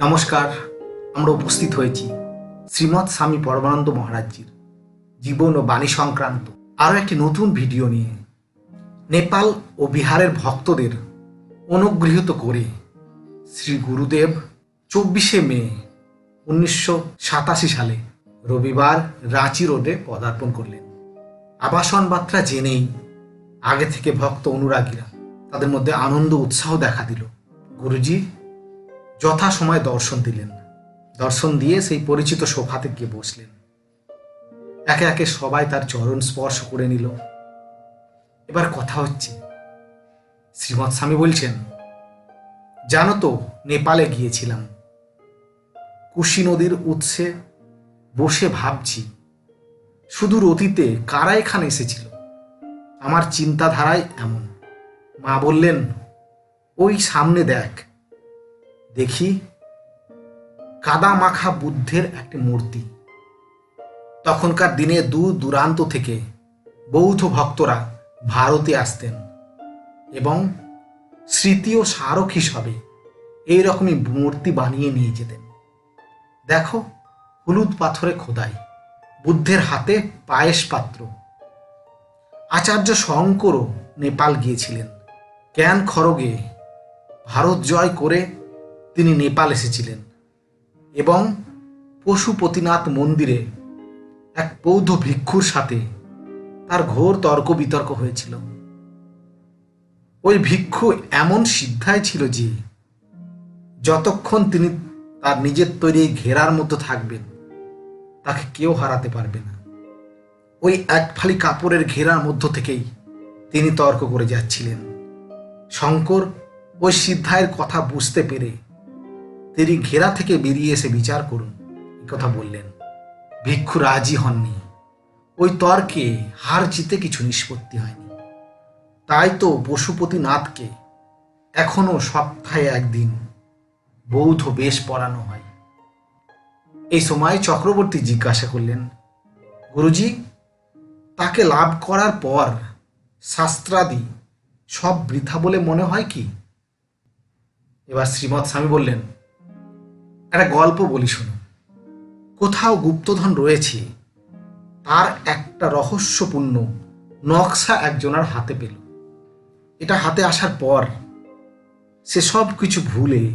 নমস্কার, আমরা উপস্থিত হয়েছি শ্রীমৎ স্বামী পরমানন্দ মহারাজজির জীবন ও বাণী সংক্রান্ত আরও একটি নতুন ভিডিও নিয়ে। নেপাল ও বিহারের ভক্তদের অনুগৃহীত করে শ্রী গুরুদেব চব্বিশে মে উনিশশো সাতাশি সালে রবিবার রাঁচি রোডে পদার্পণ করলেন। আবাসন বার্তা জেনেই আগে থেকে ভক্ত অনুরাগীরা তাদের মধ্যে আনন্দ, উৎসাহ দেখা দিল। গুরুজি যথা সময় দর্শন দিলেন। দর্শন দিয়ে সেই পরিচিত সোফাতে গিয়ে বসলেন। একে একে সবাই তার চরণ স্পর্শ করে নিল। এবার কথা হচ্ছে, শ্রীমৎ স্বামী বলছেন, জানো তো, নেপালে গিয়েছিলাম। কুশি নদীর উৎসে বসে ভাবছি, সুদূর অতীতে কারা এখানে এসেছিল? আমার চিন্তাধারায় এমন। মা বললেন, ওই সামনে দেখ দেখি কাদা মাখা বুদ্ধের একটি মূর্তি। তখনকার দিনে দূর দূরান্ত থেকে বৌদ্ধ ভক্তরা ভারতে আসতেন এবং স্মৃতি ও স্মারক হিসাবে এই রকমই মূর্তি বানিয়ে নিয়ে যেতেন। দেখো হলুদ পাথরে খোদাই, বুদ্ধের হাতে পায়েস পাত্র। আচার্য শঙ্করও নেপাল গিয়েছিলেন। জ্ঞান খড়গে ভারত জয় করে তিনি নেপাল এসেছিলেন এবং পশুপতিনাথ মন্দিরে এক বৌদ্ধ ভিক্ষুর সাথে তার ঘোর তর্ক বিতর্ক হয়েছিল। ওই ভিক্ষু এমন সিদ্ধায় ছিল যে, যতক্ষণ তিনি তার নিজের তৈরি ঘেরার মধ্যে থাকবেন, তাকে কেউ হারাতে পারবে না। ওই এক ফালি কাপড়ের ঘেরার মধ্য থেকেই তিনি তর্ক করে যাচ্ছিলেন। শঙ্কর ওই সিদ্ধায়ের কথা বুঝতে পেরে তিনি ঘেরা থেকে বেরিয়ে এসে বিচার করুন। কথা বললেন। ভিক্ষু রাজি হননি। ওই তর্কে হার জিতে কিছু নিষ্পত্তি হয়নি। তাই তো পশুপতিনাথকে এখনও সপ্তাহে একদিন বৌদ্ধ বেশ পড়ানো হয়। এই সময় চক্রবর্তী জিজ্ঞাসা করলেন, গুরুজি, তাকে লাভ করার পর শাস্ত্রাদি সব বৃথা বলে মনে হয় কি? এবার শ্রীমৎ স্বামী বললেন একটা গল্প বলি শোনো। কোথাও গুপ্তধন রয়েছে, তার একটা রহস্যপূর্ণ নকশা একজনের হাতে পেল। এটা হাতে আসার পর সে সব কিছু ভুলে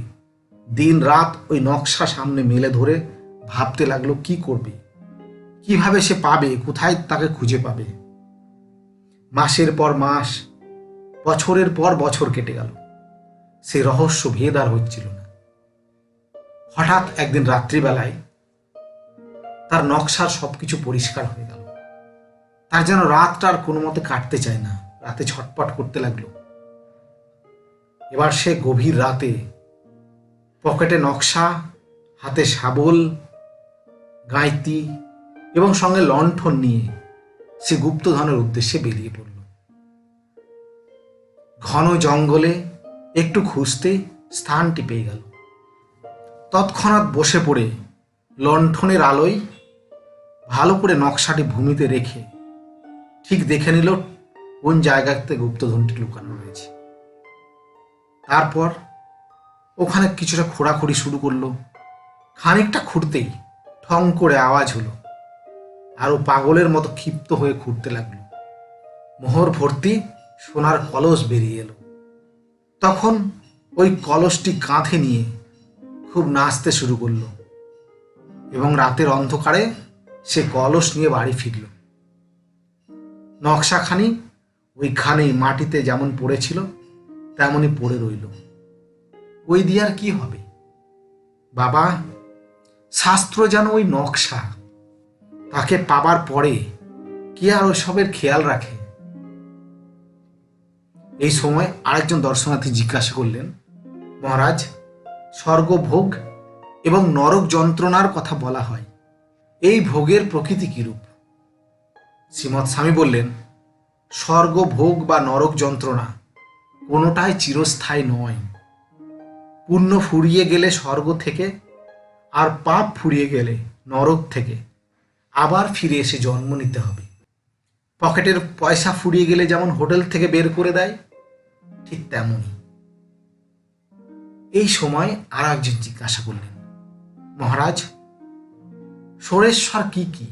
দিন রাত ওই নকশা সামনে মেলে ধরে ভাবতে লাগল, কি করবে? কীভাবে সে পাবে? কোথায় তাকে খুঁজে পাবে? মাসের পর মাস, বছরের পর বছর কেটে গেল। সে রহস্য ভেদ আর হচ্ছিল না। হঠাৎ একদিন রাত্রিবেলায় তার নকশার সবকিছু পরিষ্কার হয়ে গেল। তার যেন রাতটা আর কোনো মতে কাটতে চায় না, রাতে ছটপট করতে লাগল। এবার সে গভীর রাতে পকেটে নকশা, হাতে শাবল, গাঁইতি এবং সঙ্গে লণ্ঠন নিয়ে সে গুপ্তধনের উদ্দেশ্যে বেরিয়ে পড়ল। ঘন জঙ্গলে একটু খুঁজতে স্থানটি পেয়ে গেল। তৎক্ষণাৎ বসে পড়ে লণ্ঠনের আলোয় ভালো করে নকশাটি ভূমিতে রেখে ঠিক দেখে নিল কোন জায়গাতে গুপ্তধনটি লুকানো রয়েছে। তারপর ওখানে কিছুটা খোঁড়াখুড়ি শুরু করল। খানিকটা খুঁড়তেই ঠং করে আওয়াজ হলো আরও পাগলের মতো ক্ষিপ্ত হয়ে খুঁড়তে লাগল। মোহর ভর্তি সোনার কলস বেরিয়ে এলো। তখন ওই কলসটি কাঁধে নিয়ে খুব নাচতে শুরু করল। এবং রাতের অন্ধকারে সে কলস নিয়ে বাড়ি ফিরল। নকশাখানি ওইখানেই মাটিতে যেমন পড়েছিল, তেমনই পড়ে রইল। ওই দিয়ে আর কি হবে? বাবা, শাস্ত্র যেন ওই নকশা। তাকে পাবার পরে কে আর ওইসবের খেয়াল রাখে? এই সময় আরেকজন দর্শনার্থী জিজ্ঞাসা করলেন, মহারাজ স্বর্গভোগ এবং নরক যন্ত্রণার কথা বলা হয়। এই ভোগের প্রকৃতি কিরূপ? শ্রীমৎ স্বামী বললেন, স্বর্গভোগ বা নরক যন্ত্রণা কোনোটাই চিরস্থায়ী নয়। পুণ্য ফুরিয়ে গেলে স্বর্গ থেকে আর পাপ ফুরিয়ে গেলে নরক থেকে আবার ফিরে এসে জন্ম নিতে হবে। পকেটের পয়সা ফুরিয়ে গেলে যেমন হোটেল থেকে বের করে দেয়, ঠিক তেমনই। এই সময় আর একজন জিজ্ঞাসা করলেন, মহারাজ, সোরেশ্বর কি কি?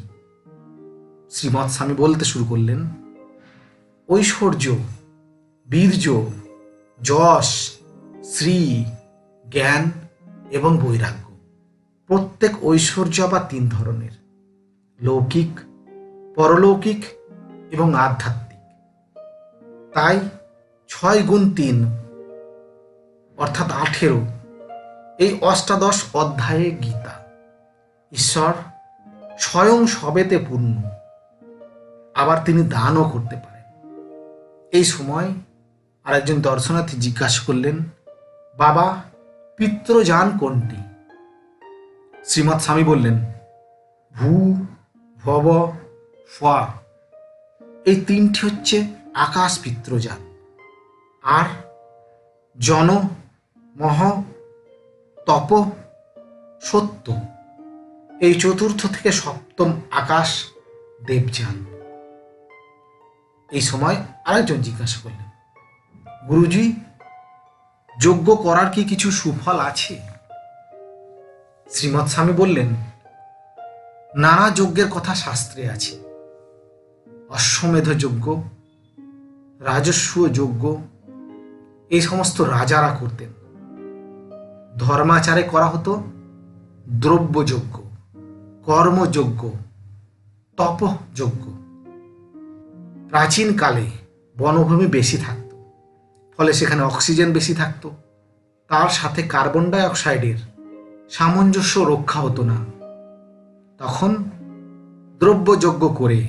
শ্রীমৎ স্বামী বলতে শুরু করলেন, ঐশ্বর্য, বীর্য, যশ, শ্রী, জ্ঞান এবং বৈরাগ্য। প্রত্যেক ঐশ্বর্য আবার তিন ধরনের, লৌকিক, পরলৌকিক এবং আধ্যাত্মিক। তাই ছয় গুণ তিন অর্থাৎ আঠেরো, এই অষ্টাদশ অধ্যায়ে গীতা। ঈশ্বর স্বয়ং সবেতে পূর্ণ। আবার তিনি দানও করতে পারেন। এই সময় আরেকজন দর্শনার্থী জিজ্ঞাসা করলেন, বাবা, পিত্রযান কোনটি? শ্রীমৎ স্বামী বললেন, ভূ, ভব ফা এই তিনটি হচ্ছে আকাশ পিত্রযান। আর জন মহ তপ সত্য এই চতুর্থ থেকে সপ্তম আকাশ দেবযান। এই সময় আরেকজন জিজ্ঞাসা করলেন, গুরুজি, যজ্ঞ করার কি কিছু সুফল আছে? শ্রীমৎ স্বামী বললেন, নানা যজ্ঞের কথা শাস্ত্রে আছে। অশ্বমেধ যজ্ঞ, রাজস্ব যজ্ঞ, এই সমস্ত রাজারা করতেন। ধর্মাচারে করা হতো দ্রব্যযজ্ঞ কর্মযজ্ঞ তপযজ্ঞ প্রাচীনকালে বনভূমি বেশি থাকত, ফলে সেখানে অক্সিজেন বেশি থাকত। তার সাথে কার্বন ডাই অক্সাইডের সামঞ্জস্য রক্ষা হতো না। তখন দ্রব্যযজ্ঞ করে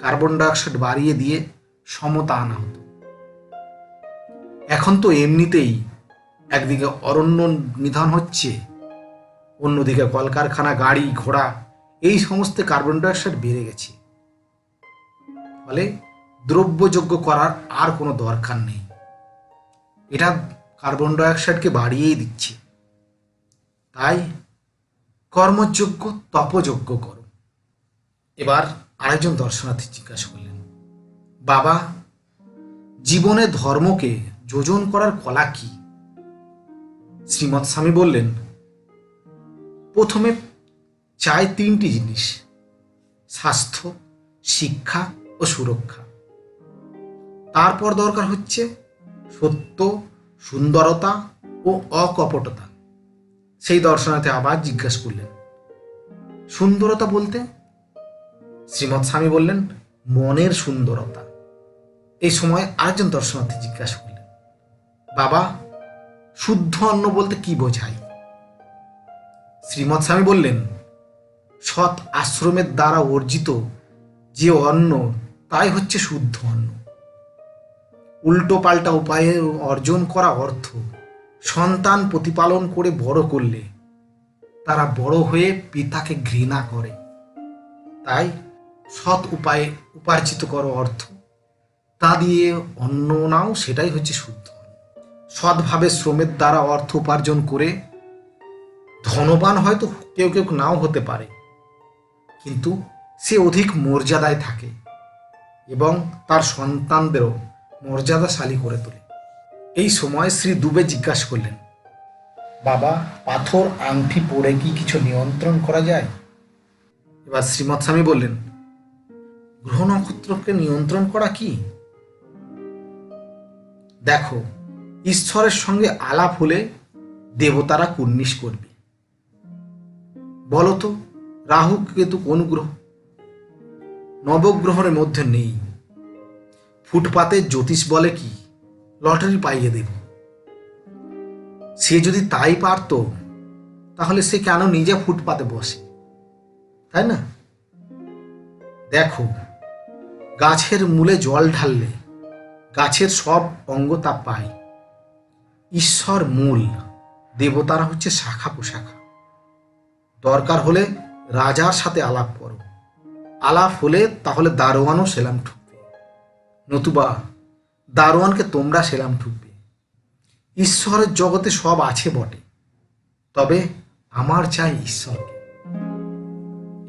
কার্বন ডাইঅক্সাইড বাড়িয়ে দিয়ে সমতা আনা হতো। এখন তো এমনিতেই একদিকে অরণ্য নিধন হচ্ছে, অন্যদিকে কলকারখানা, গাড়ি, ঘোড়া, এই সমস্ত কার্বন ডাইঅক্সাইড বেড়ে গেছে। ফলে দ্রব্যযোগ্য করার আর কোনো দরকার নেই। এটা কার্বন ডাইঅক্সাইডকে বাড়িয়েই দিচ্ছে। তাই কর্মযোগ্য, তপযোগ্য করো। এবার আরেকজন দর্শনার্থী জিজ্ঞাসা করলেন, বাবা, জীবনে ধর্মকে যোজন করার কলা কি? শ্রীমৎ স্বামী বললেন, প্রথমে চাই তিনটি জিনিস, স্বাস্থ্য, শিক্ষা ও সুরক্ষা। তারপর দরকার হচ্ছে সত্য, সুন্দরতা ও অকপটতা। সেই দর্শনার্থী আবার জিজ্ঞাসা করলেন, সুন্দরতা বলতে? শ্রীমৎ স্বামী বললেন, মনের সুন্দরতা। এই সময় আরেকজন দর্শনার্থী জিজ্ঞাসা করলেন, বাবা শুদ্ধ অন্ন বলতে কি বোঝায়? শ্রীমৎ স্বামী বললেন, সৎ আশ্রমের দ্বারা অর্জিত যে অন্ন, তাই হচ্ছে শুদ্ধ অন্ন। উল্টো পাল্টা উপায়ে অর্জন করা অর্থ, সন্তান প্রতিপালন করে বড় করলে, তারা বড় হয়ে পিতাকে ঘৃণা করে। তাই সৎ উপায়ে উপার্জিত করো অর্থ। তা দিয়ে অন্ন নাও, সেটাই হচ্ছে শুদ্ধ। সৎভাবে শ্রমের দ্বারা অর্থ উপার্জন করে ধনবান হয়তো কেউ কেউ নাও হতে পারে। কিন্তু সে অধিক মর্যাদায় থাকে এবং তার সন্তানদেরও মর্যাদাশালী করে তোলে। এই সময় শ্রী দুবে জিজ্ঞাসা করলেন, বাবা, পাথর, আংটি পরে কি কিছু নিয়ন্ত্রণ করা যায়? এবার শ্রীমৎ স্বামী বললেন, গ্রহ নক্ষত্রকে নিয়ন্ত্রণ করা কি? দেখো ঈশ্বরের সঙ্গে আলাপ হলে দেবতারা কুর্নিশ করবে। বলতো রাহু কেতু কোন গ্রহ? নবগ্রহের মধ্যে নেই। ফুটপাতে জ্যোতিষ বলে কি, লটারি পাইয়ে দেব। সে যদি তাই পারতো, তাহলে সে কেন নিজে ফুটপাতে বসে? তাই না? দেখো, গাছের মূলে জল ঢাললে গাছের সব অঙ্গ তা পায়। ঈশ্বর মূল, দেবতারা হচ্ছে শাখা পোশাখা। দরকার হলে রাজার সাথে আলাপ করো। আলাপ হলে তাহলে দারোয়ানও সেলাম ঠুকবে। নতুবা দারোয়ানকে তোমরা সেলাম ঠুকবে। ঈশ্বরের জগতে সব আছে বটে। তবে আমার চাই ঈশ্বরকে।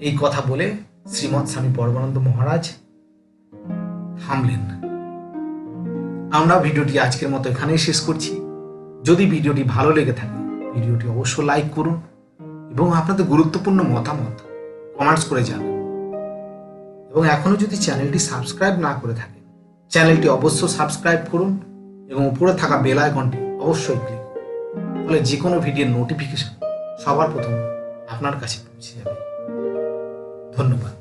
এই কথা বলে শ্রীমৎ স্বামী পরমানন্দ মহারাজ থামলেন। আমরা ভিডিওটি আজকের মতো এখানেই শেষ করছি। যদি ভিডিওটি ভালো লেগে থাকে, ভিডিওটি অবশ্য লাইক করুন এবং আপনাদের গুরুত্বপূর্ণ মতামত কমেন্টস করে জানান। এবং এখনও যদি চ্যানেলটি সাবস্ক্রাইব না করে থাকেন চ্যানেলটি অবশ্য সাবস্ক্রাইব করুন এবং উপরে থাকা বেল আইকনটি অবশ্যই ক্লিক করুন। ফলে যে কোনো ভিডিওর নোটিফিকেশন সবার প্রথম আপনার কাছে পৌঁছে যাবে। ধন্যবাদ।